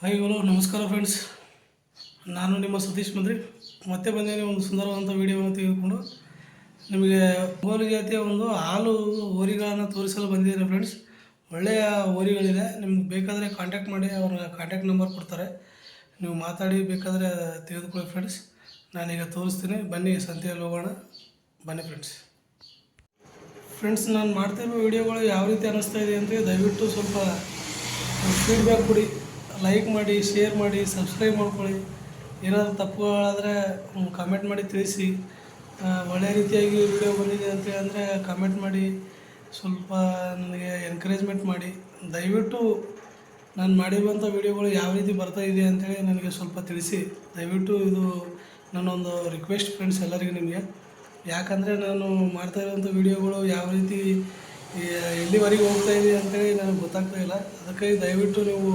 Hi hello ನಮಸ್ಕಾರ friends ನಾನು ನಿಮ್ಮ ಸತೀಶ್ ಮಂದ್ರಿ ಮತ್ತೆ ಬಂದೇನೆ ಒಂದು ಸುಂದರವಾದಂಥ ವೀಡಿಯೋವನ್ನು ತೆಗೆದುಕೊಂಡು. ನಿಮಗೆ ಗೋಲಿ ಜಾತಿಯ ಒಂದು ಹಾಲು ಹೋರಿಗಳನ್ನು ತೋರಿಸಲು ಬಂದಿದ್ದೀನಿ ಫ್ರೆಂಡ್ಸ್ ಒಳ್ಳೆಯ ಹೋರಿಗಳಿದೆ. ನಿಮ್ಗೆ ಬೇಕಾದರೆ ಕಾಂಟ್ಯಾಕ್ಟ್ ಮಾಡಿ, ಅವ್ರ ಕಾಂಟ್ಯಾಕ್ಟ್ ನಂಬರ್ ಕೊಡ್ತಾರೆ. ನೀವು ಮಾತಾಡಿ, ಬೇಕಾದರೆ ತೆಗೆದುಕೊಳ್ಳಿ ಫ್ರೆಂಡ್ಸ್ ನಾನೀಗ ತೋರಿಸ್ತೀನಿ. ಬನ್ನಿ, ಸಂತೆಯಲ್ಲಿ ಹೋಗೋಣ. ಬನ್ನಿ ಫ್ರೆಂಡ್ಸ್ ಫ್ರೆಂಡ್ಸ್ ನಾನು ಮಾಡ್ತಿರೋ ವಿಡಿಯೋಗಳು ಯಾವ ರೀತಿ ಅನ್ನಿಸ್ತಾ ಇದೆ ಅಂದರೆ ದಯವಿಟ್ಟು ಸ್ವಲ್ಪ ಫೀಡ್ಬ್ಯಾಕ್ ಕೊಡಿ. ಲೈಕ್ ಮಾಡಿ ಶೇರ್ ಮಾಡಿ ಸಬ್ಸ್ಕ್ರೈಬ್ ಮಾಡ್ಕೊಳ್ಳಿ. ಏನಾದರೂ ತಪ್ಪುಗಳಾದರೆ ಕಮೆಂಟ್ ಮಾಡಿ ತಿಳಿಸಿ. ಒಳ್ಳೆಯ ರೀತಿಯಾಗಿ ವಿಡಿಯೋ ಬಂದಿದೆ ಅಂತ ಅಂದರೆ ಕಮೆಂಟ್ ಮಾಡಿ. ಸ್ವಲ್ಪ ನನಗೆ ಎನ್ಕರೇಜ್ಮೆಂಟ್ ಮಾಡಿ. ದಯವಿಟ್ಟು ನಾನು ಮಾಡಿರುವಂಥ ವಿಡಿಯೋಗಳು ಯಾವ ರೀತಿ ಬರ್ತಾ ಇದೆ ಅಂತೇಳಿ ನನಗೆ ಸ್ವಲ್ಪ ತಿಳಿಸಿ. ದಯವಿಟ್ಟು ಇದು ನನ್ನೊಂದು ರಿಕ್ವೆಸ್ಟ್ ಫ್ರೆಂಡ್ಸ್ ಎಲ್ಲರಿಗೂ ನಿಮಗೆ. ಯಾಕಂದರೆ ನಾನು ಮಾಡ್ತಾ ಇರುವಂಥ ವಿಡಿಯೋಗಳು ಯಾವ ರೀತಿ ಎಲ್ಲಿವರೆಗೆ ಹೋಗ್ತಾ ಇದೆ ಅಂತೇಳಿ ನನಗೆ ಗೊತ್ತಾಗ್ತಾ ಇಲ್ಲ. ಅದಕ್ಕಾಗಿ ದಯವಿಟ್ಟು ನೀವು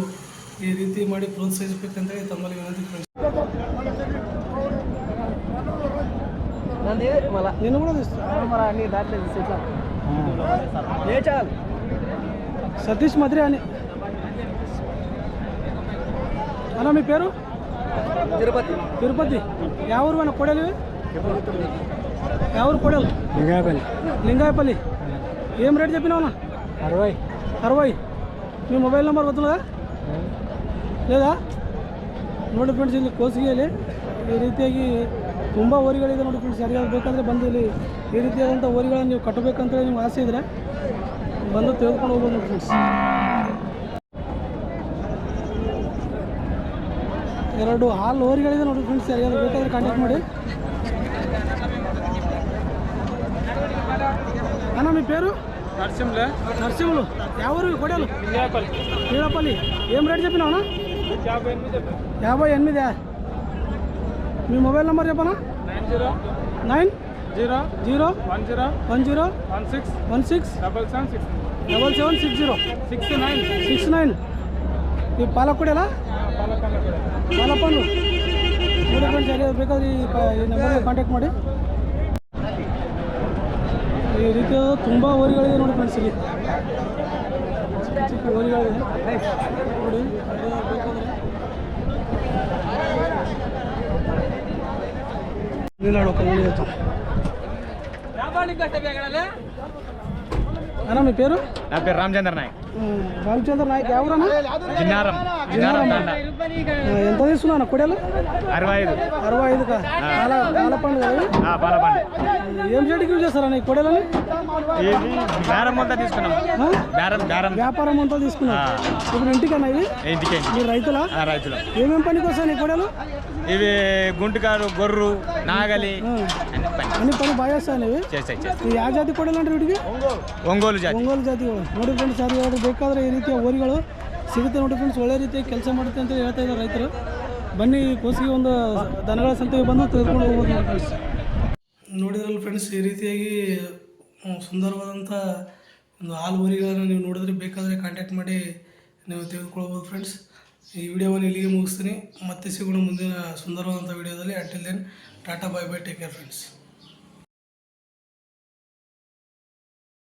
ಈ ರೀತಿ ಮಾಡಿ ಪ್ರೋತ್ಸಾಹಿಸಬೇಕಂತ ತಮ್ಮಲ್ಲಿ ವಿನಂತಿ నిన్ను కూడా సతీష్ మద్రి అని అన్న మీ పేరు తిరుపతి తిరుపతి ఎవరు మన కొడలు ఎవరు కొడలు లింగాయపల్లి లింగాయపల్లి ఏం రేట్ చెప్పినావు అరవై అరవై మీ మొబైల్ నెంబర్ వద్దులుగా ಲೇದಾ ನೋಡಿ ಫ್ರೆಂಡ್ಸ್ ಇಲ್ಲಿ ಕೋಸಿಗೆಯಲ್ಲಿ ಈ ರೀತಿಯಾಗಿ ತುಂಬ ಓರಿಗಳಿದೆ ನೋಡಿ ಫ್ರೆಂಡ್ಸ್ ಯಾರಿಗಾದ್ರು ಬೇಕಾದರೆ ಬಂದು ಇಲ್ಲಿ ಈ ರೀತಿಯಾದಂಥ ಓರಿಗಳನ್ನು ನೀವು ಕಟ್ಟಬೇಕಂತ ನಿಮ್ಗೆ ಆಸೆ ಇದ್ರೆ ಬಂದು ತೆಗೆದುಕೊಂಡು ಹೋಗ್ಬೋದು ನೋಡಿ ಫ್ರೆಂಡ್ಸ್ ಎರಡು ಹಾಲು ಓರಿಗಳಿದೆ ನೋಡಿ ಫ್ರೆಂಡ್ಸ್ ಯಾರಿಗಾದ್ರು ಬೇಕಾದರೆ ಕಾಂಟ್ಯಾಕ್ಟ್ ಮಾಡಿ. ಅಣ್ಣ ನಿಮ್ಮ ಪೇರು? ನರಸಿಂಹಲು ನರಸಿಂಹಲು ಯಾವ ಊರು ಕೊಡಲು ವೀಳಪಲ್ಲಿ ಏನು ರೇಟ್ ಚಪ್ಪಿನ ಅಣ್ಣ? యాభై ఎనిమిదా మీ మొబైల్ నెంబర్ చెప్పనా nine zero nine zero zero one zero one zero one six one six double seven six double seven six zero six nine six nine ಈ ಪಾಲಕ್ಕೊಡಿಯಲ್ಲ ಪಾಲಪ್ಪಂದು ನೋಡಿ ಫ್ರೆಂಡ್ಸ್ ಯಾರು ಬೇಕಾದ್ರೆ ಈ ಕ- ಈ ನಂಬರ್ಗೆ ಕಾಂಟ್ಯಾಕ್ಟ್ ಮಾಡಿ ಈ ರೀತಿಯಾದ ತುಂಬ ಓರಿಗಳಿದೆ ನೋಡಿ ಫ್ರೆಂಡ್ಸ್ ಇಲ್ಲಿ అన్న మీ పేరు నా పేరు రామచంద్ర నాయక్. రామచంద్ర నాయక్ ఎవరన్నా? జిన్నారం. జిన్నారం ఎంత తీసుకున్నా కొడేలు? అరవై ఐదు. అరవై ఐదు పాల పాల పండుగ పాలపండి ఏం యూజ్ చేస్తారా కొడలని బేరం అంతా తీసుకున్నాం. వ్యాపారం అంతా తీసుకున్నాం. ఇప్పుడు ఇంటికన్నా ఇవి రైతులా? రైతులు. ఏమేమి పనికి వస్తాయి కొడలు ఇవి గుంటకారు గొర్రు నాగలి. అన్ని పని బాగా వస్తాయి జాతి కొడలు అంటే వీటికి? ఒంಗೋಲು ಜಾತಿ ఒంగోలు ಜಾತಿ ನೋಡಿ ఫ్రెండ్స్ ಸರ್ ಇವಾಗ ಬೇಕಾದರೆ ಈ ರೀತಿಯ ಹೋರಿಗಳು ಸಿಗುತ್ತೆ ನೋಡಿ ಫ್ರೆಂಡ್ಸ್ ಒಳ್ಳೆ ರೀತಿ ಕೆಲಸ ಮಾಡುತ್ತೆ ಅಂತ ಹೇಳ್ತಾ ಇದ್ದಾರೆ ರೈತರು ಬನ್ನಿ ಕೋಸಿಗೆ ಒಂದು ದನಗಳ ಸಂತೆಗೆ ಬಂದು ತೆಗೆದುಕೊಂಡು ನೋಡಿದ್ರಲ್ಲ ಫ್ರೆಂಡ್ಸ್ ಈ ರೀತಿಯಾಗಿ ಸುಂದರವಾದಂಥ ಒಂದು ಹಾಲು ಊರಿಗಳನ್ನು ನೀವು ನೋಡಿದ್ರೆ ಬೇಕಾದರೆ ಕಾಂಟ್ಯಾಕ್ಟ್ ಮಾಡಿ ನೀವು ತೆಗೆದುಕೊಳ್ಬೋದು ಫ್ರೆಂಡ್ಸ್ ಈ ವಿಡಿಯೋವನ್ನು ಇಲ್ಲಿಗೆ ಮುಗಿಸ್ತೀನಿ. ಮತ್ತೆ ಸಿಗೋಣ ಮುಂದಿನ ಸುಂದರವಾದಂಥ ವಿಡಿಯೋದಲ್ಲಿ. Until then tata bye bye take care friends